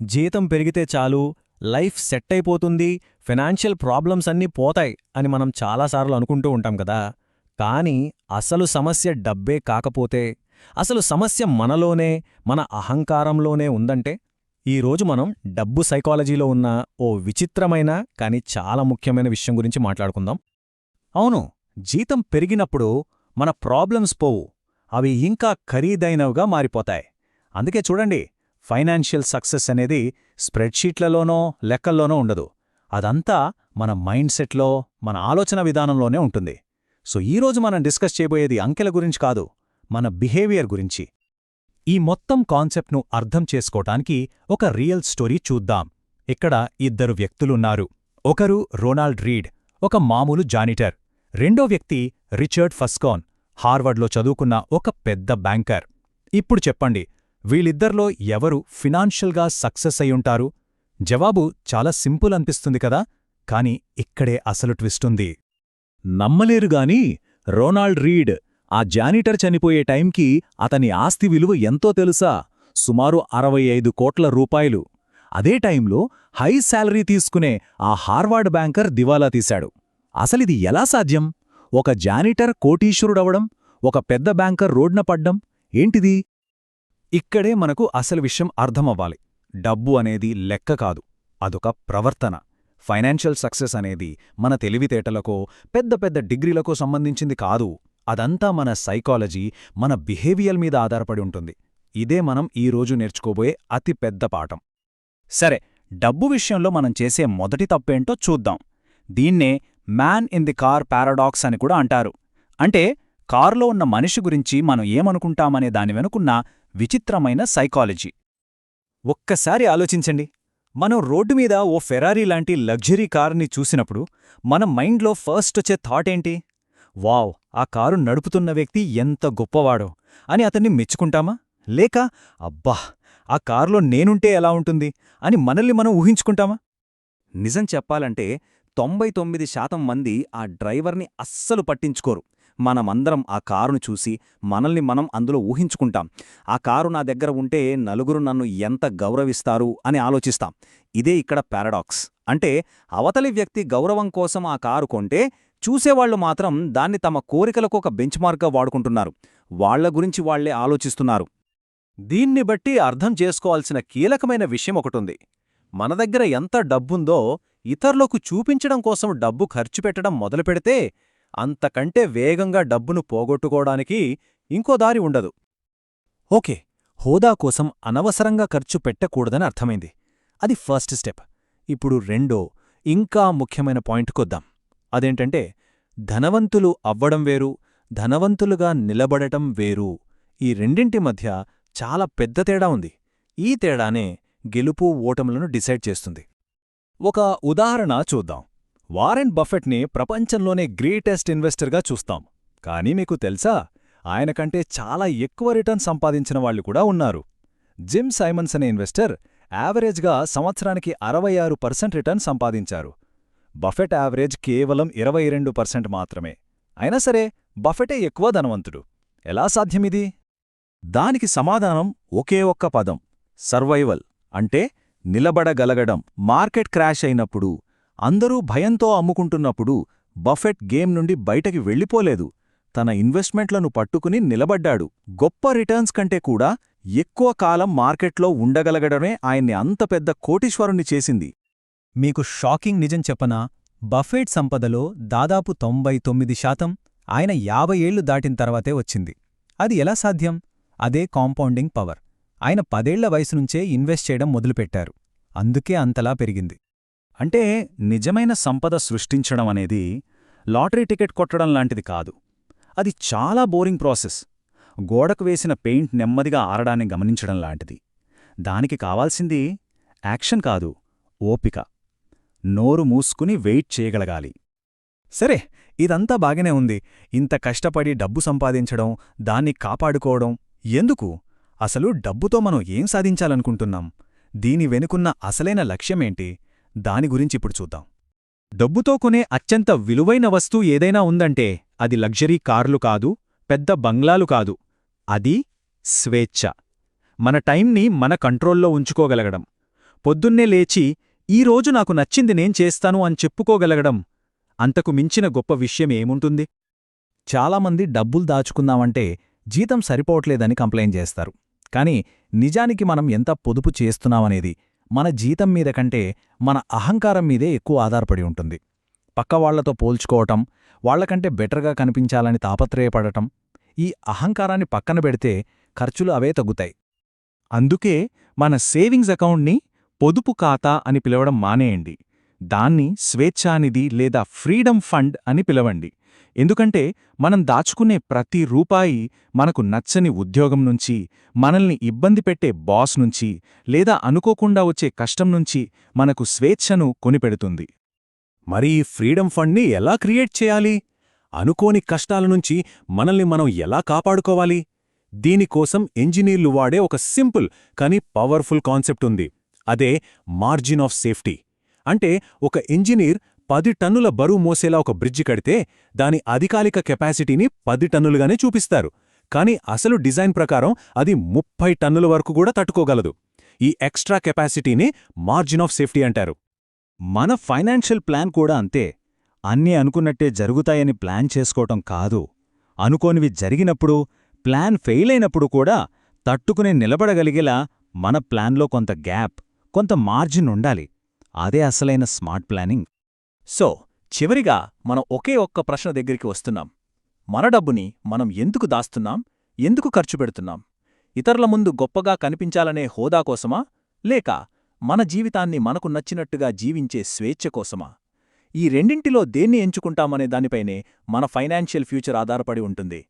జీతం పెరిగితే చాలు లైఫ్ సెట్ అయిపోతుంది ఫినాన్షియల్ ప్రాబ్లమ్స్ అన్నీ పోతాయి అని మనం చాలాసార్లు అనుకుంటూ ఉంటాం కదా. కానీ అసలు సమస్య డబ్బే కాకపోతే అసలు సమస్య మనలోనే మన అహంకారంలోనే ఉందంటే? ఈరోజు మనం డబ్బు సైకాలజీలో ఉన్న ఓ విచిత్రమైన కాని చాలా ముఖ్యమైన విషయం గురించి మాట్లాడుకుందాం. అవును జీతం పెరిగినప్పుడు మన ప్రాబ్లమ్స్ పోవు అవి ఇంకా ఖరీదైనవిగా మారిపోతాయి. అందుకే చూడండి ఫైనాన్షియల్ సక్సెస్ అనేది స్ప్రెడ్షీట్లలోనో లెక్కల్లోనో ఉండదు. అదంతా మన మైండ్ సెట్లో మన ఆలోచన విధానంలోనే ఉంటుంది. సో ఈరోజు మనం డిస్కస్ చేయబోయేది అంకెల గురించి కాదు మన బిహేవియర్ గురించి. ఈ మొత్తం కాన్సెప్ట్ను అర్థం చేసుకోటానికి ఒక రియల్ స్టోరీ చూద్దాం. ఇక్కడ ఇద్దరు వ్యక్తులున్నారు. ఒకరు రొనాల్డ్ రీడ్ ఒక మామూలు జానిటర్. రెండో వ్యక్తి రిచర్డ్ ఫస్కాన్ హార్వర్డ్లో చదువుకున్న ఒక పెద్ద బ్యాంకర్. ఇప్పుడు చెప్పండి వీళ్ళిద్దర్లో ఎవరు ఫినాన్షియల్గా సక్సెస్ అయ్యుంటారు? జవాబు చాలా సింపుల్ అనిపిస్తుంది కదా? కాని ఇక్కడే అసలు ట్విస్టుంది నమ్మలేరుగాని రోనాల్డ్ రీడ్ ఆ జానిటర్ చనిపోయే టైంకి అతని ఆస్తి విలువ ఎంతో తెలుసా? సుమారు అరవై ఐదు కోట్ల రూపాయలు. అదే టైంలో హై శాలరీ తీసుకునే ఆ హార్వార్డ్ బ్యాంకర్ దివాలా తీశాడు. అసలిది ఎలా సాధ్యం? ఒక జానిటర్ కోటీశ్వరుడవడం? ఒక పెద్ద బ్యాంకర్ రోడ్న పడ్డం? ఏంటిది? ఇక్కడే మనకు అసలు విషయం అర్థమవ్వాలి. డబ్బు అనేది లెక్క కాదు. అదొక ప్రవర్తన. ఫైనాన్షియల్ సక్సెస్ అనేది మన తెలివితేటలకో పెద్ద పెద్ద డిగ్రీలకో సంబంధించింది కాదు. అదంతా మన సైకాలజీ మన బిహేవియర్ మీద ఆధారపడి ఉంటుంది. ఇదే మనం ఈరోజు నేర్చుకోబోయే అతి పెద్ద పాఠం. సరే డబ్బు విషయంలో మనం చేసే మొదటి తప్పేంటో చూద్దాం. దీన్నే man in the car paradox అని కూడా అంటారు. అంటే కారులో ఉన్న మనిషి గురించి మనం ఏమనుకుంటామనే దాని వెనుకున్న విచిత్రమైన సైకాలజీ. ఒక్కసారి ఆలోచించండి. మనం రోడ్డు మీద ఓ ఫెరారీ లాంటి లగ్జరీ కారుని చూసినప్పుడు మన మైండ్లో ఫస్ట్ వచ్చే థాట్ ఏంటి? వావ్ ఆ కారు నడుపుతున్న వ్యక్తి ఎంత గొప్పవాడో. అని అతన్ని మెచ్చుకుంటామా? లేక అబ్బా ఆ కారులో నేనుంటే ఎలా ఉంటుంది? అని మనల్ని మనం ఊహించుకుంటామా? నిజం చెప్పాలంటే తొంభై తొమ్మిది శాతం మంది ఆ డ్రైవర్ని అస్సలు పట్టించుకోరు. మనమందరం ఆ కారును చూసి మనల్ని మనం అందులో ఊహించుకుంటాం. ఆ కారు నా దగ్గర ఉంటే నలుగురు నన్ను ఎంత గౌరవిస్తారు అని ఆలోచిస్తాం. ఇదే ఇక్కడ పారాడాక్స్. అంటే అవతలి వ్యక్తి గౌరవం కోసం ఆ కారు కొంటే చూసేవాళ్ళు మాత్రం దాన్ని తమ కోరికలకు ఒక బెంచ్మార్క్గా వాడుకుంటున్నారు. వాళ్ళ గురించి వాళ్ళే ఆలోచిస్తున్నారు. దీన్ని బట్టి అర్థం చేసుకోవాల్సిన కీలకమైన విషయం ఒకటుంది. మన దగ్గర ఎంత డబ్బుందో ఇతరులకు చూపించడం కోసం డబ్బు ఖర్చు పెట్టడం మొదలుపెడితే అంతకంటే వేగంగా డబ్బును పోగొట్టుకోవడానికి ఇంకో దారి ఉండదు. ఓకే హోదా కోసం అనవసరంగా ఖర్చు పెట్టకూడదని అర్థమైంది. అది ఫస్ట్ స్టెప్. ఇప్పుడు రెండో ఇంకా ముఖ్యమైన పాయింట్కొద్దాం అదేంటంటే ధనవంతులు అవ్వడం వేరు ధనవంతులుగా నిలబడటం వేరు. ఈ రెండింటి మధ్య చాలా పెద్ద తేడా ఉంది. ఈ తేడానే గెలుపు ఓటములను డిసైడ్ చేస్తుంది. ఒక ఉదాహరణ చూద్దాం. వారెన్ బఫెట్ని ప్రపంచంలోనే గ్రేటెస్ట్ ఇన్వెస్టర్గా చూస్తాం. కానీ మీకు తెలుసా ఆయనకంటే చాలా ఎక్కువ రిటర్న్ సంపాదించిన వాళ్ళు కూడా ఉన్నారు. జిమ్ సైమన్స్ అనే ఇన్వెస్టర్ యావరేజ్గా సంవత్సరానికి అరవై ఆరు పర్సెంట్ రిటర్న్ సంపాదించారు. బఫెట్ యావరేజ్ కేవలం ఇరవై రెండు పర్సెంట్ మాత్రమే. అయినా సరే బఫెటే ఎక్కువ ధనవంతుడు. ఎలా సాధ్యమిది? దానికి సమాధానం ఒకే ఒక్క పదం సర్వైవల్. అంటే నిలబడగలగడం. మార్కెట్ క్రాష్ అయినప్పుడు అందరూ భయంతో అమ్ముకుంటున్నప్పుడు బఫెట్ గేమ్ నుండి బయటకి వెళ్ళిపోలేదు. తన ఇన్వెస్ట్మెంట్లను పట్టుకుని నిలబడ్డాడు. గొప్ప రిటర్న్స్ కంటే కూడా ఎక్కువ కాలం మార్కెట్లో ఉండగలగడమే ఆయన్ని అంత పెద్ద కోటీశ్వరుణ్ణి చేసింది. మీకు షాకింగ్ నిజం చెప్పనా? బఫెట్ సంపదలో దాదాపు తొంభై తొమ్మిది శాతం ఆయన యాభై ఏళ్ళు దాటిన తర్వాతే వచ్చింది. అది ఎలా సాధ్యం? అదే కాంపౌండింగ్ పవర్. ఆయన పదేళ్ళ వయసు నుంచే ఇన్వెస్ట్ చేయడం మొదలుపెట్టారు. అందుకే అంతలా పెరిగింది. అంటే నిజమైన సంపద సృష్టించడం అనేది లాటరీ టికెట్ కొట్టడం లాంటిది కాదు. అది చాలా బోరింగ్ ప్రాసెస్. గోడకు వేసిన పెయింట్ నెమ్మదిగా ఆరడాన్ని గమనించడం లాంటిది. దానికి కావాల్సింది యాక్షన్ కాదు ఓపిక. నోరు మూసుకుని వెయిట్ చేయగలగాలి. సరే ఇదంతా బాగానే ఉంది. ఇంత కష్టపడి డబ్బు సంపాదించడం దాన్ని కాపాడుకోవడం ఎందుకు? అసలు డబ్బుతో మనం ఏం సాధించాలనుకుంటున్నాం? దీని వెనుకున్న అసలైన లక్ష్యమేంటి? దాని గురించిప్పుడు చూద్దాం. డబ్బుతో కొనే అత్యంత విలువైన వస్తువు ఏదైనా ఉందంటే అది లగ్జరీ కార్లు కాదు పెద్ద బంగ్లాలు కాదు. అది స్వేచ్ఛ. మన టైంని మన కంట్రోల్లో ఉంచుకోగలగడం. పొద్దున్నే లేచి ఈరోజు నాకు నచ్చింది నేను చేస్తాను అని చెప్పుకోగలగడం అంతకు మించిన గొప్ప విషయం ఏముంటుంది? చాలామంది డబ్బులు దాచుకుందామంటే జీతం సరిపోవట్లేదని కంప్లైంట్ చేస్తారు. కానీ నిజానికి మనం ఎంత పొదుపు చేస్తున్నామనేది మన జీతం మీద కంటే మన అహంకారం మీదే ఎక్కువ ఆధారపడి ఉంటుంది. పక్కవాళ్ళతో పోల్చుకోవటం వాళ్ళకంటే బెటర్గా కనిపించాలని తాపత్రయపడటం ఈ అహంకారాన్ని పక్కన పెడితే ఖర్చులు అవే తగ్గుతాయి. అందుకే మన సేవింగ్స్ అకౌంట్ని పొదుపు ఖాతా అని పిలవడం మానేయండి. దాన్ని స్వేచ్ఛానిధి లేదా ఫ్రీడమ్ ఫండ్ అని పిలవండి. ఎందుకంటే మనం దాచుకునే ప్రతి రూపాయి మనకు నచ్చని ఉద్యోగం నుంచి మనల్ని ఇబ్బంది పెట్టే బాస్ నుంచి లేదా అనుకోకుండా వచ్చే కష్టం నుంచి మనకు స్వేచ్ఛను కొనిపెడుతుంది. మరి ఈ ఫ్రీడమ్ ఫండ్ని ఎలా క్రియేట్ చేయాలి? అనుకోని కష్టాల నుంచి మనల్ని మనం ఎలా కాపాడుకోవాలి? దీనికోసం ఇంజనీర్లు వాడే ఒక సింపుల్ కానీ పవర్ఫుల్ కాన్సెప్ట్ ఉంది. అదే మార్జిన్ ఆఫ్ సేఫ్టీ. అంటే ఒక ఇంజనీర్ పది టన్నుల బరువు మోసేలా ఒక బ్రిడ్జి కడితే దాని అధికారిక కెపాసిటీని పది టన్నులుగానే చూపిస్తారు. కానీ అసలు డిజైన్ ప్రకారం అది ముప్పై టన్నుల వరకు కూడా తట్టుకోగలదు. ఈ ఎక్స్ట్రా కెపాసిటీని మార్జిన్ ఆఫ్ సేఫ్టీ అంటారు. మన ఫైనాన్షియల్ ప్లాన్ కూడా అంతే. అన్నీ అనుకున్నట్టే జరుగుతాయని ప్లాన్ చేసుకోవటం కాదు. అనుకోనివి జరిగినప్పుడు ప్లాన్ ఫెయిల్ అయినప్పుడు కూడా తట్టుకుని నిలబడగలిగేలా మన ప్లాన్లో కొంత గ్యాప్ కొంత మార్జిన్ ఉండాలి. అదే అసలైన స్మార్ట్ ప్లానింగ్. సో చివరిగా మనం ఒకే ఒక్క ప్రశ్న దగ్గరికి వస్తున్నాం. మన డబ్బుని మనం ఎందుకు దాస్తున్నాం? ఎందుకు ఖర్చు పెడుతున్నాం? ఇతరుల ముందు గొప్పగా కనిపించాలనే హోదా కోసమా? లేక మన జీవితాన్ని మనకు నచ్చినట్టుగా జీవించే స్వేచ్ఛ కోసమా? ఈ రెండింటిలో దేన్ని ఎంచుకుంటామనే దానిపైనే మన ఫైనాన్షియల్ ఫ్యూచర్ ఆధారపడి ఉంటుంది.